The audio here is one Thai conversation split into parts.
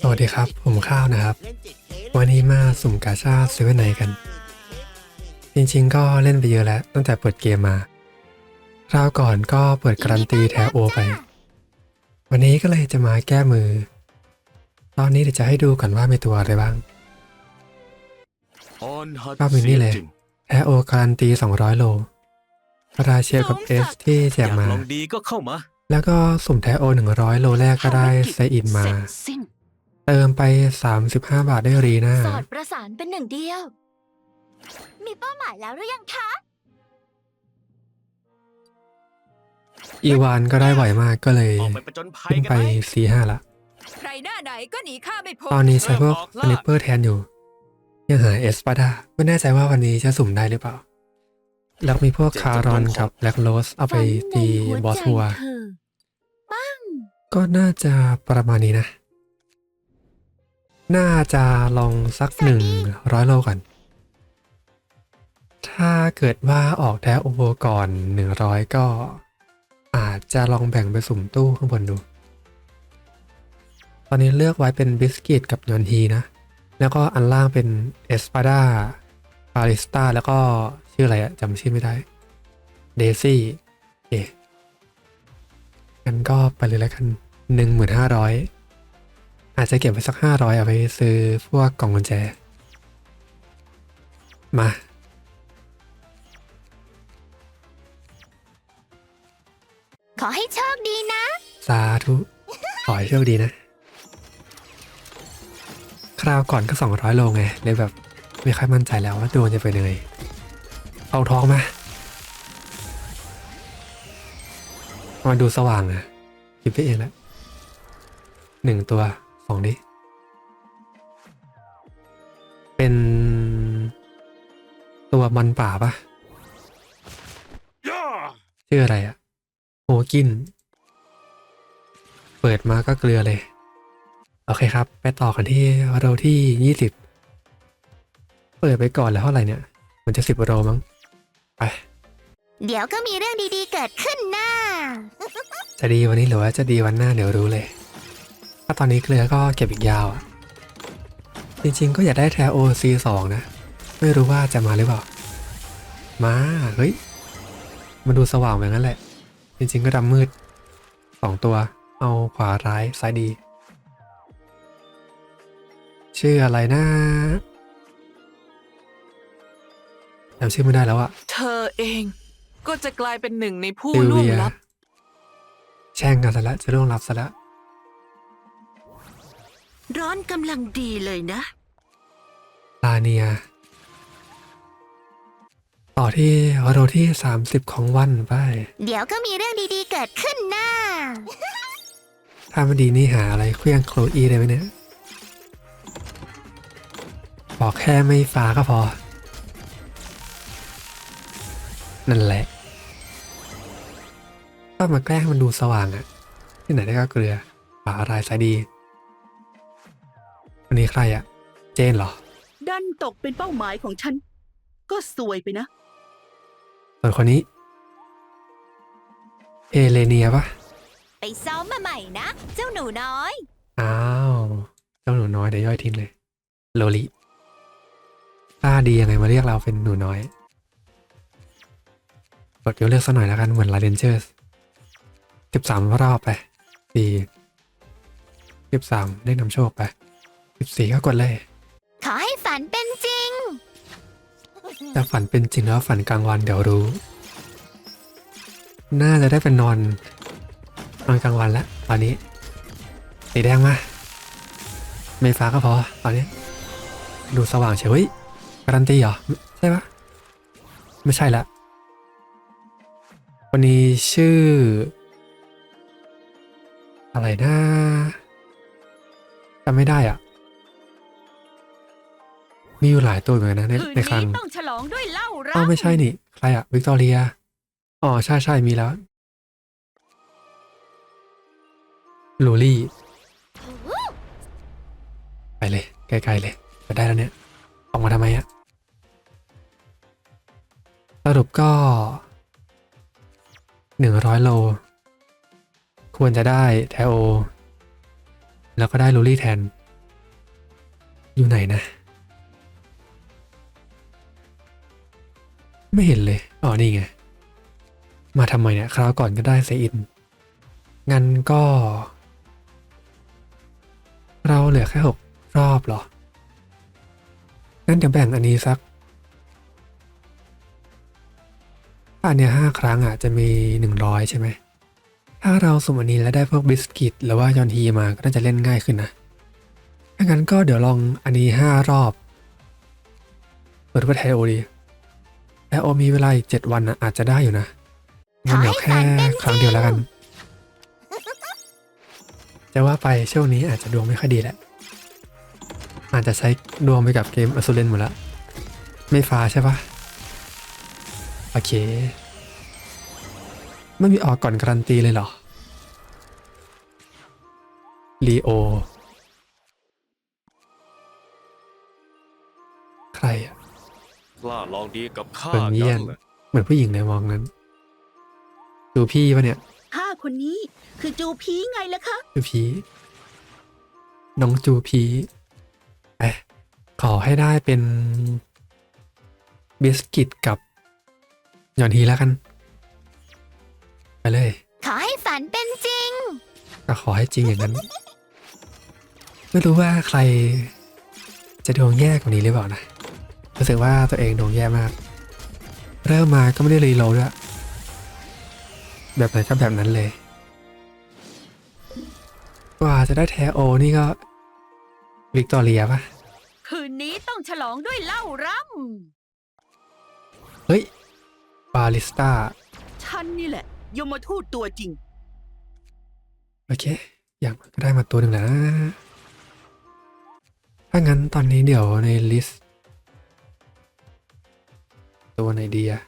สวัสดีครับ ผมข้าวนะครับ วัวันนนี้นี้มาสุ่มกาชาเซเว่นไนกัน จริงๆ ก็เล่นไปเยอะแล้ว ตั้งแต่เปิดเกมมาคราวก่อนก็เปิดการันตีแทโอไป วันนี้ก็เลยจะมาแก้มือ ตอนนี้เดี๋ยวจะให้ดูก่อนว่ามีตัวอะไรบ้างภาพมินี่เลยแทโอการันตี 200 โลราเชียกับเอสที่แจอยากกมาลองดีก็เข้ามา แล้วก็สุ่มแทโอ 100 โลแรกก็ได้ไซอินมา เสร็จสิ้นเติมไป 35 บาทได้รีน่าสอดประสานเป็นหนึ่งเดียว มีเป้าหมายแล้วหรือยังคะ อีวานก็ได้บ่อยมากก็เลยออกไปประจนภัยขึ้นกันไป ไหมสี่ห้าละ ใครหน้าไหนก็หนีข้าไม่พ้นตอนนี้ใช้พวกออกสล่า นิปเปอร์แทนอยู่ ยังหาเอสปาดาไม่แน่ใจว่าวันนี้จะสุ่มได้หรือเปล่า แล้วมีพวกคารอนกับแบล็กโรสเอาไปตีบอสวัว ก็น่าจะประมาณนี้นะ น่าจะลองสักหนึ่งร้อยโลก่อน ถ้าเกิดว่าออกแท้โอโวก่อนหนึ่งร้อยก็ อาจจะลองแบ่งไปสุ่มตู้ข้างบนดู ตอนนี้เลือกไว้เป็นบิสกิตกับยอนทีนะ แล้วก็อันล่างเป็นเอสปาดาบาริสตาแล้วก็ชื่ออะไรอะจำชื่อไม่ได้เดซี่เอ๊ะงั้นก็ไปเลยแล้วกัน หนึ่งหมื่นห้าร้อยอาจจะเก็บไว้สักห้าร้อยเอาไปซื้อพวกกล่องกุญแจ มา ขอให้โชคดีนะ สาธุ ขอให้โชคดีนะ คราวก่อนก็ 200 โลไง เลยแบบไม่ค่อยมั่นใจแล้วว่าดวงจะเป็นยังไงเอาทองมามาดูสว่างอะคิดไปเองแล้ว หนึ่งตัวสองดิเป็นตัวมันป่าปะชื่ออะไรอะโฮกิน เปิดมาก็เกลือเลย โอเคครับ ไปต่อกันที่โรที่20เปิดไปก่อนแล้วเท่าไหร่เนี่ย มันจะสิบโรมั้ง ไป เดี๋ยวก็มีเรื่องดีๆเกิดขึ้นนะจะดีวันนี้หรือว่าจะดีวันหน้าเดี๋ยวรู้เลยถ้าตอนนี้เกลือก็เก็บอีกยาวอะจริงๆ ก็อยากได้แทโอซีสองนะ ไม่รู้ว่าจะมาหรือเปล่า มา เฮ้ย มันดูสว่างแบบนั้นแหละ จริงๆ ก็ดำมืดสองตัว เอาขวาร้ายซ้ายดี ชื่ออะไรนะจำชื่อไม่ได้แล้วอะเธอเองก็จะกลายเป็นหนึ่งในผู้ซิลล่วงเวียลับ แช่งกันซะแล้วจะล่วงลับซะแล้ว ร้อนกำลังดีเลยนะ ลาเนีย ต่อที่โรที่ 30 ของวันไป เดี๋ยวก็มีเรื่องดีๆเกิดขึ้นนะถ้าไม่ดีนี่หาอะไรเคลี้ยงโคลอีได้ไหมเนี่ย บอกแค่ไม่ฟ้าก็พอ นั่นแหละก็มาแกล้งให้มันดูสว่างอะที่ไหนได้ก็เกลือป่ารายสายดี วันนี้ใครอะเจนเหรอดันตกเป็นเป้าหมายของฉัน ก็สวยไปนะ ส่วนคนนี้เอเลเนียปะไปซ้อมมาใหม่นะ เจ้าหนูน้อย อ้าวเจ้าหนูน้อยเดี๋ยวย่อยทิ้งเลย โลลิกล้าดียังไงมาเรียกเราเป็นหนูน้อยกดยกเลือกสักหน่อยแล้วกันเหมือนลาเดนเจอร์สิบสามรอบไปสี่สิบสามได้นำโชคไป สิบสี่ก็กดเลย ขอให้ฝันเป็นจริง แต่ฝันเป็นจริงแล้วฝันกลางวันเดี๋ยวรู้ น่าจะได้เป็นนอน นอนกลางวันแล้วตอนนี้สีแดงมาไม่ฟ้าก็พอตอนนี้ ดูสว่างเฉยเฮ้ยการันตีเหรอ ใช่ปะไม่ใช่ละวันนี้ชื่อ อะไรนะจำไม่ได้อะ มีอยู่หลายตัวเหมือนกันนะในคืนในครั้งนี้ต้องฉลองด้วยเหล้ารัอ้าวไม่ใช่นี่ ใครอะวิกตอเรีย อ๋อใช่ใช่มีแล้วลูลี่ ไปเลยไกลๆเลยไปได้แล้วเนี่ย ออกมาทำไมอะสรุปก็หนึ่งร้อยโล ควรจะได้แทโอ แล้วก็ได้ลูลี่แทน อยู่ไหนนะ ไม่เห็นเลย อ๋อ นี่ไง มาทำไมเนี่ย คราวก่อนก็ได้เซอิน งั้นก็ เราเหลือแค่หกรอบเหรอ งั้นเดี๋ยวแบ่งอันนี้สักอันเนี้ยห้าครั้งอะจะมีหนึ่งร้อยใช่ไหม ถ้าเราสมอันนี้แล้วได้พวกบิสกิตหรือว่ายอนฮีมาก็น่าจะเล่นง่ายขึ้นนะ ถ้างั้นก็เดี๋ยวลองอันนี้ห้ารอบ เปิดว่าไทโอดี ไทโอมีเวลาอีกเจ็ดวันนะอาจจะได้อยู่นะมันเดี๋ยวแค่ครั้งเดียวแล้วกันจะว่าไปช่วงนี้อาจจะดวงไม่ค่อยดีแหละ อาจจะใช้ดวงไปกับเกมอ s ูเลนหมดละ ไม่ฟ้าใช่ปะโอเค ไม่มีออกก่อนการันตีเลยเหรอลีโอ ใครอะ กล้าลองดีกับข้าเปิงเยี่ยนงั้นเหรอเหมือนผู้หญิงเลยมองนั้นดูพี่ปะเนี่ยห้าคนนี้คือจูพีไงล่ะคะ จูพีน้องจูพีไปขอให้ได้เป็นบิสกิตกับหย่อนฮีแล้วกัน ไปเลยขอให้ฝันเป็นจริง ก็ขอให้จริงอย่างนั้น ไม่รู้ว่าใคร จะดวงแย่กว่านี้หรือเปล่านะ รู้สึกว่าตัวเองดวงแย่มาก เริ่มมาก็ไม่ได้รีโหลดด้วยแบบไหนก็แบบนั้นเลย กว่าจะได้แทโอนี่ก็ วิกตอเรียปะคืนนี้ต้องฉลองด้วยเหล้าร่เฮ้ย บาลิสต้าำฉันนี่แหละยมทูตตัวจริง โอเค อย่างก็ได้มาตัวหนึ่งแล้วนะ ถ้างั้นตอนนี้เดี๋ยวในลิสต์ ตัวไหนดีอะ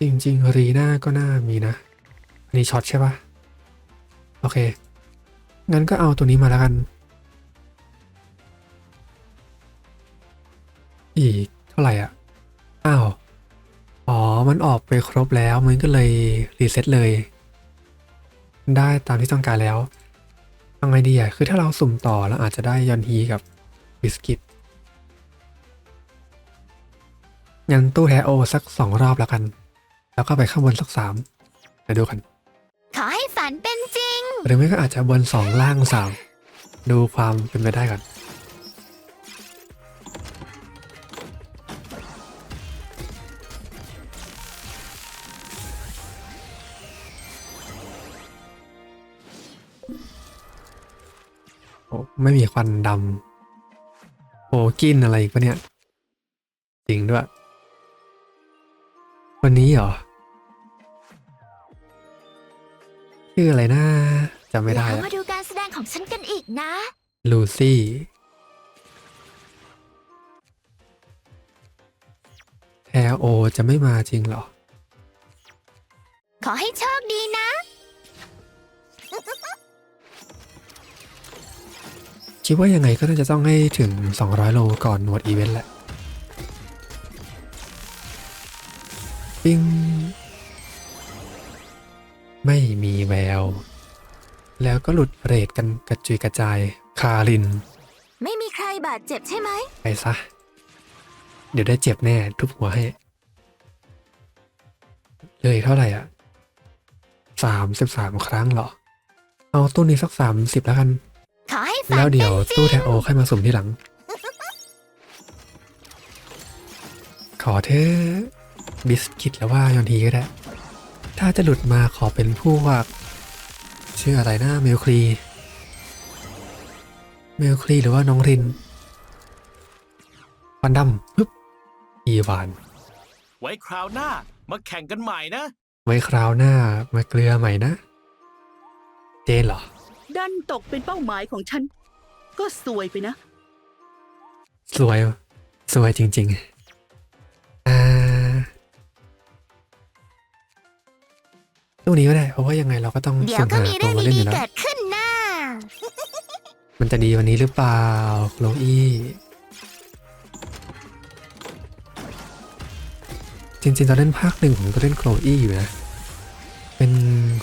จริงๆ รีน่าก็น่ามีนะ อันนี้ช็อตใช่ปะโอเค งั้นก็เอาตัวนี้มาแล้วกัน อีกเท่าไหร่อะ อ้าว อ๋อ มันออกไปครบแล้ว มันก็เลยรีเซ็ตเลย ได้ตามที่ต้องการแล้วทำไงดีอะ คือถ้าเราสุ่มต่อแล้วอาจจะได้ยอนฮีกับบิสกิต งั้นตู้แทโอสักสองรอบแล้วกัน แล้วก็ไปข้างบนสักสามเดี๋ยวดูกัน ขอให้ฝันเป็นจริง หรือไม่ก็อาจจะบนสองล่างสามดูความเป็นไปได้ก่อนโอ้ไม่มีควันดำโอ้กินอะไรอีกปะเนี่ย จริงด้วย วันนี้เหรอ ชื่ออะไรนะจำไม่ได้แล้วอะมาดูการแสดงของฉันกันอีกนะ ลูซี่ แทโอจะไม่มาจริงเหรอ ขอให้โชคดีนะ คิดว่ายังไงก็น่าจะต้องให้ถึง 200 โลก่อนหมดอีเวนต์แหละ ปิ้ง ไม่มีแวว แล้วก็หลุดเรทกันกระจุยกระจายคาริน ไม่มีใครบาดเจ็บใช่ไหม ไปซะ เดี๋ยวได้เจ็บแน่ทุบหัวให้ เลยเท่าไหร่อะสามสิบสามครั้งเหรอ เอาตู้นี้สักสามสิบแล้วกัน ขอให้ฝันแล้วเป็เดี๋ยวนจริตู้งแทโอค่อยมาสุ่มที่หลัง ขอเธอะ บิสกิตแล้วว่ายอนทีก็ได้ ถ้าจะหลุดมาขอเป็นผู้ว่าชื่ออะไรนะเมลครีเมลครีหรือว่าน้องรินวันดำปึ๊บอีวาน ไว้คราวหน้า มาแข่งกันใหม่นะ ไว้คราวหน้ามาเกลือใหม่นะ เจนเหรอ ดันตกเป็นเป้าหมายของฉัน ก็สวยไปนะ สวย สวยจริง ๆ ตู้นี้ก็ได้เพราะว่ายังไงเราก็ต้องเดี๋ยวงก็หมีเรื่องดีๆเกิดขึ้นนะมันจะดีวันนี้หรือเปล่าโคลอี้จริงๆตอนเล่นภาคหนึ่งผมก็เล่นโคลอี้อยู่นะ เป็น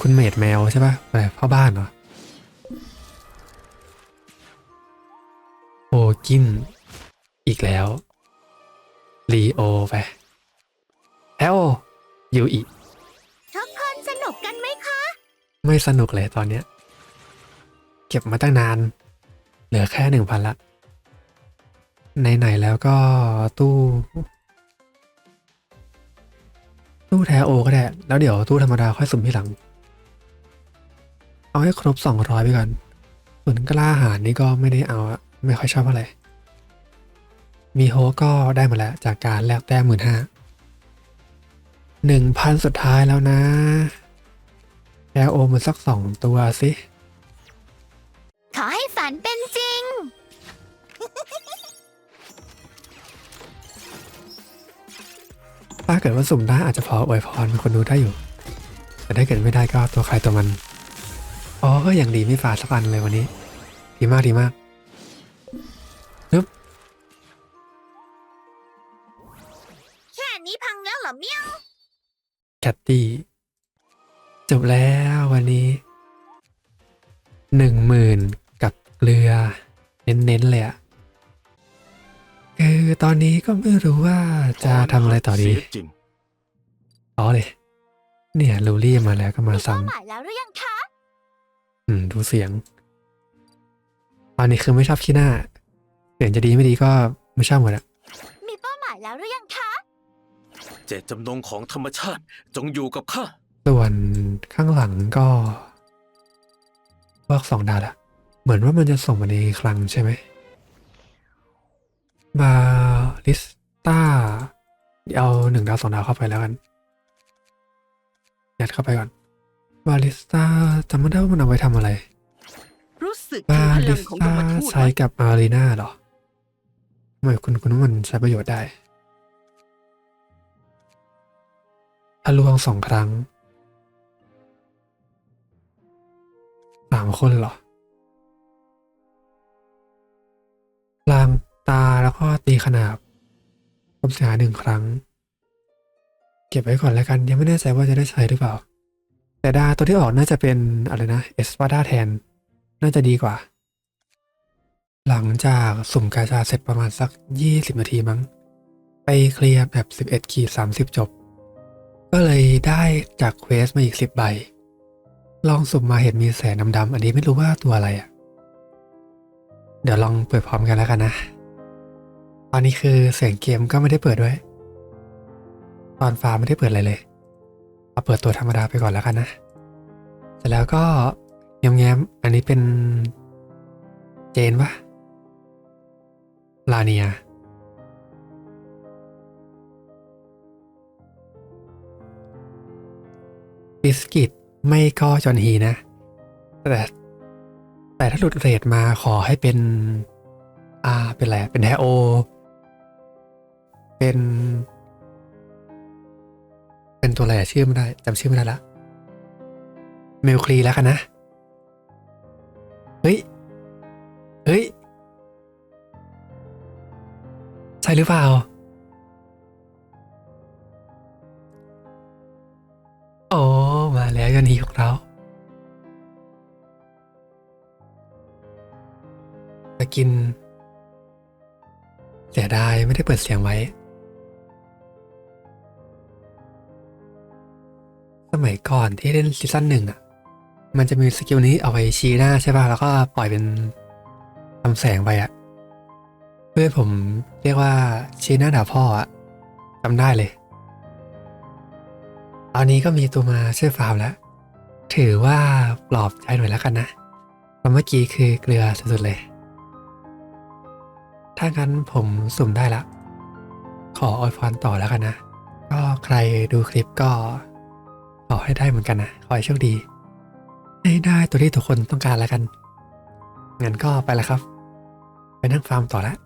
คุณเมดแมวใช่ปะอะไรพ่อบ้านเหรอโอกิน อีกแล้วลีโอไปแอลยูอี ไม่สนุกเลยตอนเนี้ย เก็บมาตั้งนาน เหลือแค่หนึ่งพันละไหนๆแล้วก็ตู้ ตู้แทโอก็ได้ แล้วเดี๋ยวตู้ธรรมดาค่อยสุ่มทีหลัง เอาให้ครบสองร้อยไปก่อน ส่วนกล้าหาญนี่ก็ไม่ได้เอาอะไม่ค่อยชอบอะไร มีโฮก็ได้มาแล้วจากการแลกแต้มหมื่นห้าหนึ่งพันสุดท้ายแล้วนะ แล้วโอมันสักสองตัวสิ ขอให้ฝันเป็นจริง ถ้าเกิดว่าสุ่มได้อาจจะพออวยพรคนดูได้อยู่ แต่ถ้าเกิดไม่ได้ก็ตัวใครตัวมัน อ๋อก็อย่างดีไม่ฝาดสักอันเลยวันนี้ ดีมากดีมากนึบแค่นี้พังแล้วเหรอเมียวแคตตี้ จบแล้ววันนี้หนึ่งหมื่นกับเกลือ เน้นๆเลยอะคือตอนนี้ก็ไม่รู้ว่าจะทำอะไรต่อดี เสียจริง อ๋อเลยเนี่ยลูรี่มาแล้วก็มามีซ้เป้าหมายแล้วหรือยังคะำอืมดูเสียง ตอนนี้คือไม่ชอบขี้หน้า เสียงจะดีไม่ดีก็ไม่ชอบหมดอะมีเป้าหมายแล้วหรือยังคะ เจตจำนงของธรรมชาติจงอยู่กับข้า ส่วนข้างหลังก็เวิร์กสองดาวละเหมือนว่ามันจะส่งมาในคลังใช่ไหมมาลิสต้าเอาหนึ่งดาวสองดาวเข้าไปแล้วกัน ยัดเข้าไปก่อน บาลิสต้าจำไม่ได้ว่ามันเอาไว้ทำอะไรรู้สึกบาถึงพลิลังสของยต้ามทูตใช้ไหมกับอารีนาเหรอทำไมคุณคุณว่ามันใช้ประโยชน์ได้ทะลวงสองครั้งามคนเหรอลางตาแล้วก็ตีขนาบความเสียหายหนึ่งครั้ง เก็บไว้ก่อนแล้วกัน ยังไม่แน่ใจว่าจะได้ใช้หรือเปล่า แต่ดาตัวที่ออกน่าจะเป็นอะไรนะเอสปาดาแทน น่าจะดีกว่า หลังจากสุ่มกาชาเสร็จประมาณสัก 20 นาทีมั้ง ไปเคลียร์แบบ 11ขีด30 จบ ก็เลยได้จากเควสมาอีก 10 ใบ ลองสุ่มมาเห็นมีแสงดำๆอันนี้ไม่รู้ว่าตัวอะไรอะ่ะ เดี๋ยวลองเปิดพร้อมกันแล้วกันนะ ตอนนี้คือเสียงเกมก็ไม่ได้เปิดด้วย ตอนฟ้าไม่ได้เปิดอะไรเลย เอาเปิดตัวธรรมดาไปก่อนแล้วกันนะ เสร็จแล้วก็แง้มๆอันนี้เป็นเจนปะลาเนียบิสกิต ไม่ก็จอนฮีนะ แต่แต่ถ้าหลุดเรทมาขอให้เป็น อ่า เป็นอะไร เป็นแฮโอ เป็น เป็นตัวอะไรชื่อไม่ได้จำชื่อไม่ได้ละ เมลคลีแล้วกันนะ เฮ้ย เฮ้ย ใช่หรือเปล่าโอ มาแล้วยอนฮีของเราจะกิน เสียดายไม่ได้เปิดเสียงไว้ สมัยก่อนที่เล่นซีซั่นหนึ่งอะ มันจะมีสกิลนี้เอาไว้ชี้หน้าใช่ป่ะ แล้วก็ปล่อยเป็นทำแสงไปอะ เพื่อนผมเรียกว่าชี้หน้าด่าพ่ออะจำได้เลย ตอนนี้ก็มีตัวมาช่วยฟาร์มแล้ว ถือว่าปลอบใจหน่อยแล้วกันนะเพราะเมื่อกี้คือเกลือสุดๆเลย ถ้างั้นผมสุ่มได้ละ ขออวยพรต่อแล้วกันนะ ก็ใครดูคลิปก็ขอให้ได้เหมือนกันนะ ขอให้โชคดี ให้ได้ตัวที่ทุกคนต้องการแล้วกัน งั้นก็ไปแล้วครับ ไปนั่งฟาร์มต่อแล้ว